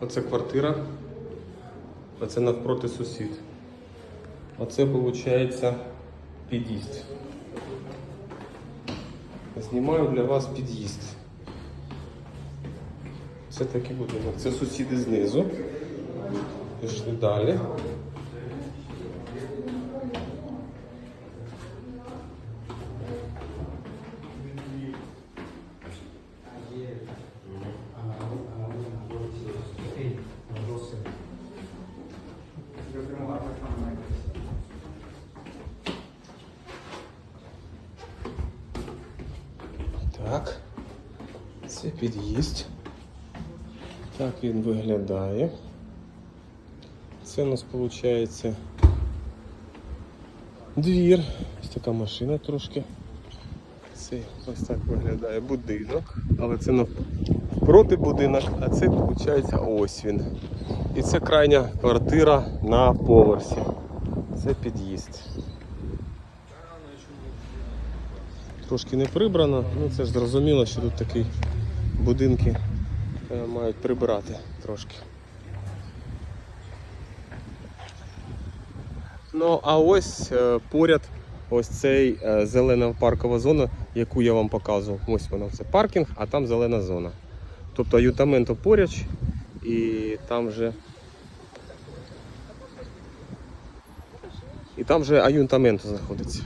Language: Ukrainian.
Оце квартира. Оце навпроти сусід. Оце виходить під'їзд. Знімаю для вас під'їзд. Це такий будинок. Це сусіди знизу. Пішли далі. Так. Це під'їзд. Так він виглядає. Це у нас виходить двір. Ось така машина трошки. Це ось так виглядає будинок, але це навпроти будинок, а це виходить ось він. І це крайня квартира на поверсі. Це під'їзд. Трошки не прибрано, ну це ж зрозуміло, що тут такі будинки е, мають прибирати трошки. Ну, а ось е, поряд ось цей е, зелена паркова зона, яку я вам показував. Ось вона, це паркінг, а там зелена зона. Тобто аютаменто поряд і там же. І там же аюнтаменто знаходиться.